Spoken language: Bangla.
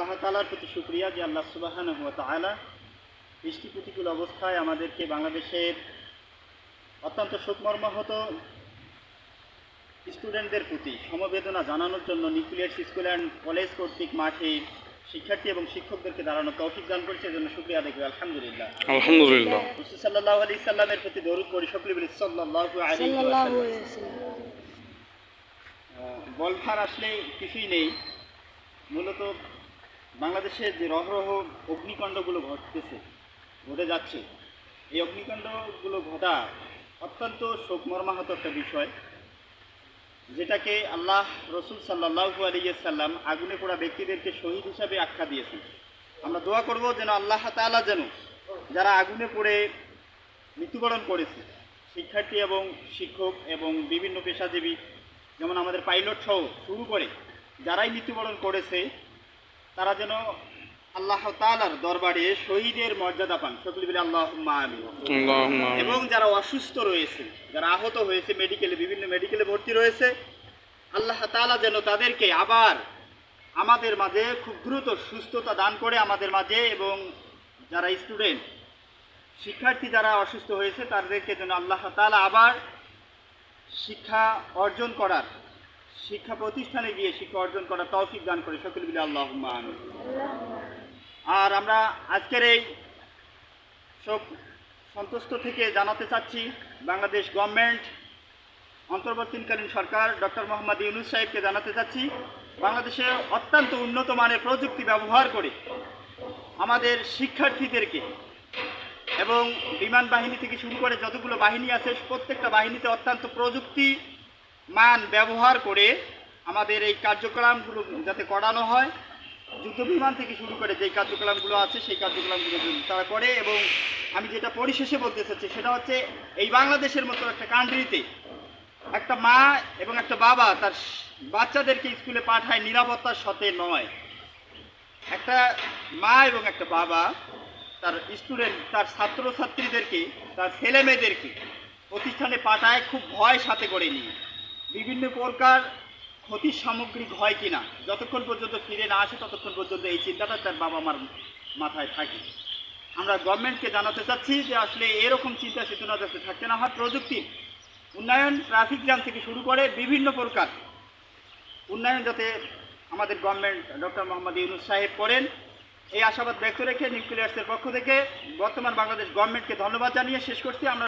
আল্লাহ তালার প্রতি শুক্রিয়া যে আল্লাহ সুবাহান হুয়া তালা বৃষ্টি প্রতিকূল অবস্থায় আমাদেরকে বাংলাদেশের অত্যন্ত শোকমর্মাহত স্টুডেন্টদের প্রতি সমবেদনা জানানোর জন্য নিউক্লিয়ার্স স্কুল অ্যান্ড কলেজ কর্তৃক মাঠে শিক্ষার্থী এবং শিক্ষকদেরকে দাঁড়ানো তৌফিক দান করেছে এজন্য শুক্রিয়া দেখবে আলহামদুলিল্লাহ। আলহামদুলিল্লাহ। রসুল সাল্লাহ আলি সাল্লামের প্রতি দরুদ করি সকলে বলি। আহ, বলফার আসলে কিছুই নেই। মূলত বাংলাদেশের যে রহরহ অগ্নিকাণ্ডগুলো ঘটতেছে, ঘটে যাচ্ছে, এই অগ্নিকাণ্ডগুলো ঘটা অত্যন্ত শোকমর্মাহত একটা বিষয়, যেটাকে আল্লাহ রসুল সাল্লাহু আলিয়াল্লাম আগুনে পোড়া ব্যক্তিদেরকে শহীদ হিসাবে আখ্যা দিয়েছেন। আমরা দোয়া করব যেন আল্লাহ তাআলা যেন যারা আগুনে পড়ে মৃত্যুবরণ করেছে, শিক্ষার্থী এবং শিক্ষক এবং বিভিন্ন পেশাজীবী, যেমন আমাদের পাইলট সহ শুরু করে, যারাই মৃত্যুবরণ করেছে তারা যেন আল্লাহ তাআলার দরবারে শহীদের মর্যাদা পান। সকলে বলে আল্লাহ এবং যারা অসুস্থ রয়েছে যারা আহত হয়েছে মেডিকেলে বিভিন্ন মেডিকেলে ভর্তি রয়েছে আল্লাহ তাআলা যেন তাদেরকে আবার আমাদের মাঝে খুব দ্রুত সুস্থতা দান করে আমাদের মাঝে এবং যারা স্টুডেন্ট শিক্ষার্থী যারা অসুস্থ হয়েছে তাদেরকে যেন আল্লাহ তাআলা আবার শিক্ষা অর্জন করার শিক্ষা প্রতিষ্ঠানে গিয়ে শিক্ষা অর্জন করা তৌফিক দান করে, সকল মিলে আল্লাহ আর আমরা আজকের এই সব সন্তুষ্ট থেকে জানাতে চাচ্ছি, বাংলাদেশ গভর্নমেন্ট অন্তর্বর্তীকালীন সরকার ডক্টর মোহাম্মদ ইউনুস সাহেবকে জানাতে চাচ্ছি, বাংলাদেশে অত্যন্ত উন্নত মানের প্রযুক্তি ব্যবহার করে আমাদের শিক্ষার্থীদেরকে এবং বিমান বাহিনী থেকে শুরু করে যতগুলো বাহিনী আছে, প্রত্যেকটা বাহিনীতে অত্যন্ত প্রযুক্তি মান ব্যবহার করে আমাদের এই কার্যক্রমগুলো যাতে করানো হয়। যুদ্ধ বিমান থেকে শুরু করে যেই কার্যক্রমগুলো আছে, সেই কার্যক্রমগুলো তারা করে এবং আমি যেটা পরিশেষে বলতে চাচ্ছি, সেটা হচ্ছে এই বাংলাদেশের মতো একটা কান্ট্রিতে একটা মা এবং একটা বাবা তার বাচ্চাদেরকে স্কুলে পাঠায় নিরাপত্তার সাথে নয়। একটা মা এবং একটা বাবা তার স্টুডেন্ট তার ছাত্রছাত্রীদেরকে, তার ছেলে মেয়েদেরকে প্রতিষ্ঠানে পাঠায় খুব ভয় সাথে করে নিয়ে। বিভিন্ন প্রকার ক্ষতির সামগ্রিক হয় কিনা, যতক্ষণ পর্যন্ত ফিরে না আসে ততক্ষণ পর্যন্ত এই চিন্তাটা তার বাবা মার মাথায় থাকে। আমরা গভর্নমেন্টকে জানাতে চাচ্ছি যে আসলে এরকম চিন্তা চেতনা যাতে থাকতে না হয় প্রযুক্তির উন্নয়ন ট্রাফিক জ্যাম থেকে শুরু করে বিভিন্ন প্রকার উন্নয়ন যাতে আমাদের গভর্নমেন্ট ডক্টর মোহাম্মদ ইউনুস সাহেব করেন, এই আশাবাদ ব্যক্ত রেখে নিউক্লিয়ার্সের পক্ষ থেকে বর্তমান বাংলাদেশ গভর্নমেন্টকে ধন্যবাদ জানিয়ে শেষ করছি। আমরা